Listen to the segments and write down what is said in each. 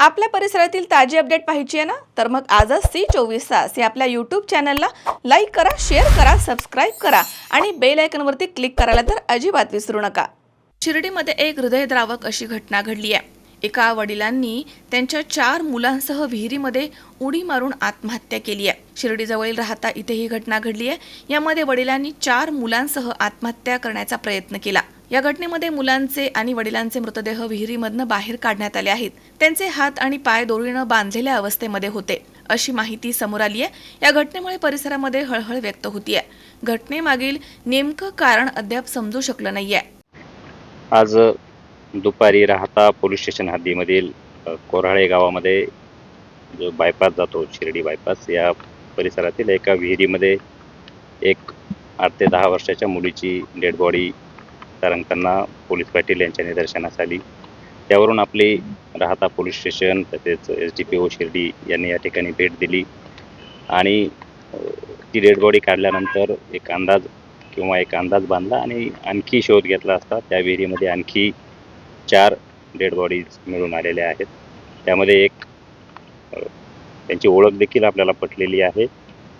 आपल्या परिसरातील ताजी अपडेट पाहिजे आहे ना? तर मग आजच सी चोवीस तास या आपल्या यूट्यूब चॅनलला लाईक करा शेअर करा सबस्क्राईब करा आणि बेल आयकनवरती क्लिक करायला तर अजिबात विसरू नका. शिर्डीमध्ये एक हृदयद्रावक अशी घटना घडली आहे. एका वडिलांनी त्यांच्या चार मुलांसह विहिरीमध्ये उडी मारून आत्महत्या केली आहे. शिर्डीजवळील राहता इथे ही घटना घडली आहे. यामध्ये वडिलांनी चार मुलांसह आत्महत्या करण्याचा प्रयत्न केला. या घटनेमध्ये मुलांचे आणि वडिलांचे मृतदेह विहिरीमधनं बाहेर काढण्यात आले आहेत. त्यांचे हात आणि पाय दोरीनं बांधलेल्या अवस्थेमध्ये होते. अशी माहिती समोर आली आहे. या घटनेमुळे परिसरामध्ये हळहळ व्यक्त होतीये. घटनेमागील नेमकं कारण अद्याप समजू शकलं नाहीये. आज दुपारी राहता पोलीस स्टेशन हद्दीमधील कोराळे गावामध्ये जो बायपास जातो शिर्डी बायपास या परिसरातील एका विहिरीमध्ये एक आठ ते दहा वर्षाच्या मुलीची डेड बॉडी तरंगताना पोलीस पाटील यांच्या निदर्शनास आली. त्यावरून आपली राहता पोलीस स्टेशन तसेच S D P O Shirdi यांनी या ठिकाणी भेट दिली आणि ती डेड बॉडी काढल्यानंतर एक अंदाज किंवा एक अंदाज बांधला आणि आणखी शोध घेतला असता त्या विहिरीमध्ये आणखी चार डेड बॉडीज मिळून आलेल्या आहेत. त्यामध्ये एक त्यांची ओळख देखील आपल्याला पटलेली आहे.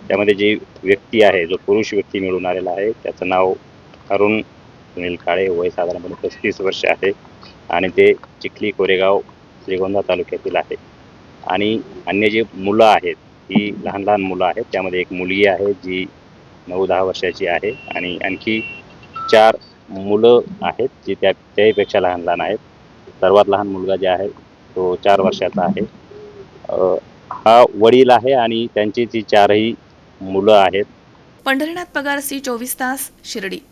त्यामध्ये जी व्यक्ती आहे जो पुरुष व्यक्ती मिळून आलेला आहे त्याचं नाव अरुण सुनील काळे वय साधारणपणे पस्तीस वर्ष आहे आणि ते चिखली कोरेगाव श्रीगोंदा तालुक्यातील आहे. आणि अन्य जे मुलं आहेत ही लहान लहान मुलं आहेत. त्यामध्ये एक मुलगी आहे जी नऊ दहा वर्षाची आहे आणि आणखी चार मुलं आहेत जी त्या त्याहीपेक्षा लहान लहान आहेत. सर्वात लहान मुलगा जे आहे तो चार वर्षाचा आहे. हा वडील आहे आणि त्यांची जी चारही मुलं आहेत. पंढरीनाथ पगार सी चोवीस तास शिर्डी.